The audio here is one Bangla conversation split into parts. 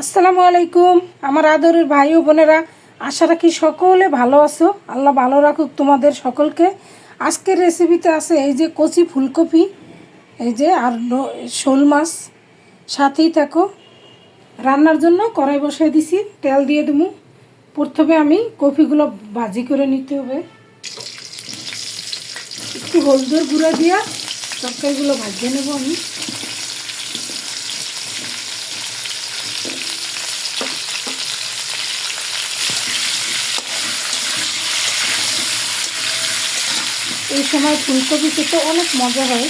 আসসালামু আলাইকুম, আমার আদরের ভাই ও বোনেরা। আশা রাখি সকলে ভালো আছো। আল্লাহ ভালো রাখুক তোমাদের সকলকে। আজকের রেসিপিতে আছে এই যে কচি ফুলকপি, এই যে আর শোল মাছ। সাথেই থাকো। রান্নার জন্য কড়াই বসাই দিছি, তেল দিয়ে দেবো প্রথমে আমি কপিগুলো ভাজি করে নিতে হবে। একটু হলদের গুঁড়া দিয়া তরকারিগুলো ভাজিয়ে নেব আমি। এই সময় ফুলকপি খেতে অনেক মজা হয়।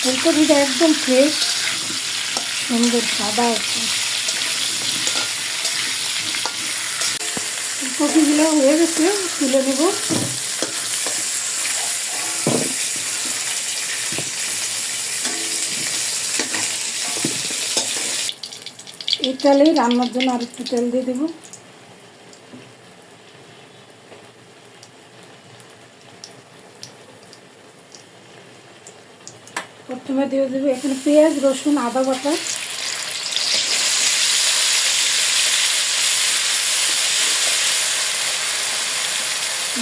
ফুলকপিটা একদম ফ্রেশ সুন্দর, সাদা আছে। ফুলকপিগুলো হয়ে গেছে, তুলে নেব। এই তেলেই রান্নার জন্য আর একটু তেল দিয়ে দেবো। প্রথমে দিয়ে দেবো এখানে পেঁয়াজ, রসুন, আদা বাটা।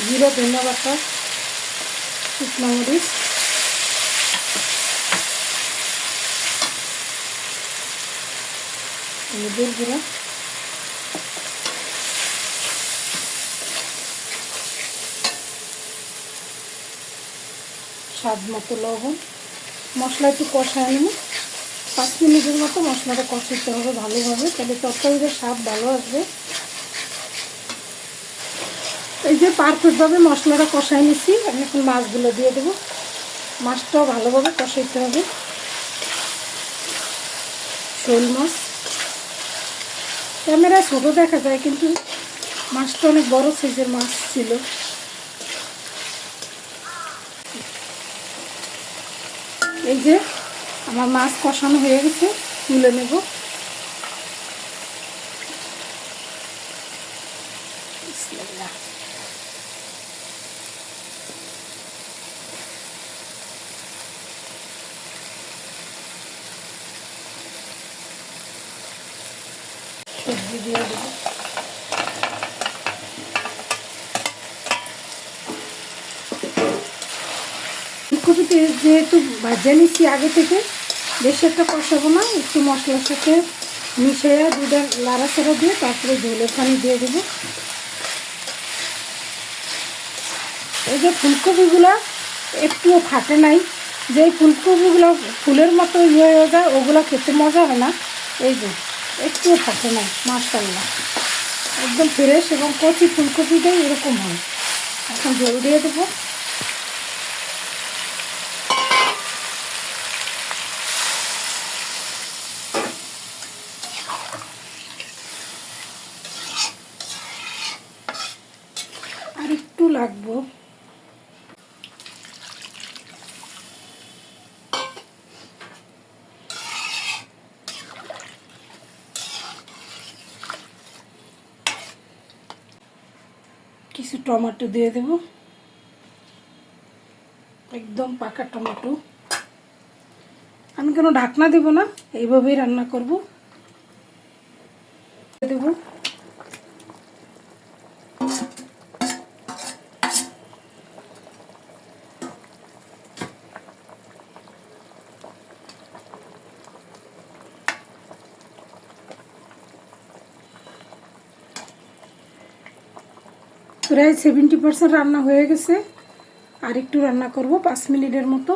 জিরো ধনে বাটা, শুকনো মরিচ। স্বাদ মতো লবণ। মশলা একটু কষায় নেব। পাঁচ মিনিটের মতো মশলাটা কষাতে হবে ভালোভাবে, তাহলে তরকারিটা স্বাদ ভালো আসবে। এই যে পারফেক্টভাবে মশলাটা কষায় নিচ্ছি আমি এখন মাছগুলো দিয়ে দেবো। মাছটাও ভালোভাবে কষাইতে হবে। শোল মাছ। ক্যামেরায় ছোটো দেখা যায়, কিন্তু মাছটা অনেক বড় সাইজের মাছ ছিল। এই যে আমার মাছ কষানো হয়ে গেছে তুলে নেব। সবজি দিয়ে দেবো। ফুলকপিতে যেহেতু ভাজা নিচ্ছি আগে থেকে, বেশি একটা কষাবো না, একটু মশলার সাথে মিশিয়ে দুধে লাড়াচাড়া দিয়ে তারপরে ঝোলের পানি দিয়ে দেবো। এই যে ফুলকপিগুলো একটুও ফাটে নাই যে ফুলকপিগুলো ফুলের মতো ইয়ে হয়ে যায়, ওগুলো খেতে মজা হয় না। এই যে, একটুও ফাটে নাই মাশাল্লাহ একদম ফ্রেশ এবং কচি ফুলকপিটাই এরকম হয়। এখন জল দিয়ে দেবো আর লাগবো কিছু টমেটো দিয়ে দেব। একদম পাকা টমেটো। আমি কোনো ঢাকনা দেব না, এইভাবেই রান্না করব। দেবো। প্রায় সেভেন্টি পার্সেন্ট রান্না হয়ে গেছে। আর একটু রান্না করব পাঁচ মিনিটের মতো।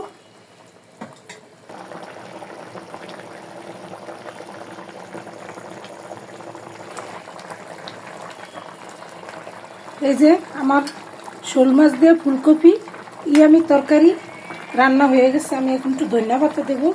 এই যে আমার শোল মাছ দিয়ে ফুলকপি ইয়ামি তরকারি, রান্না হয়ে গেছে। আমি এখন একটু ধন্যবাদ দেবো।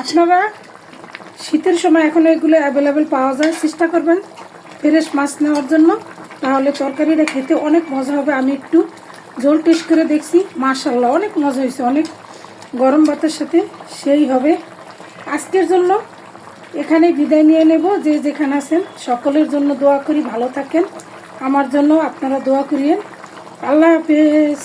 আপনারা শীতের সময় এখন এগুলো অ্যাভেলেবেল পাওয়া যায়, চেষ্টা করবেন ফ্রেশ মাছ নেওয়ার জন্য। তাহলে তরকারিটা খেতে অনেক মজা হবে। আমি একটু জল টেস্ট করে দেখছি। মাশাল্লাহ অনেক মজা হয়েছে। অনেক গরম ভাতের সাথে সেই হবে। আজকের জন্য এখানে বিদায় নিয়ে নেব। যে যেখানে আছেন, সকলের জন্য দোয়া করি। ভালো থাকেন। আমার জন্য আপনারা দোয়া করিয়েন। আল্লাহ হাফেজ।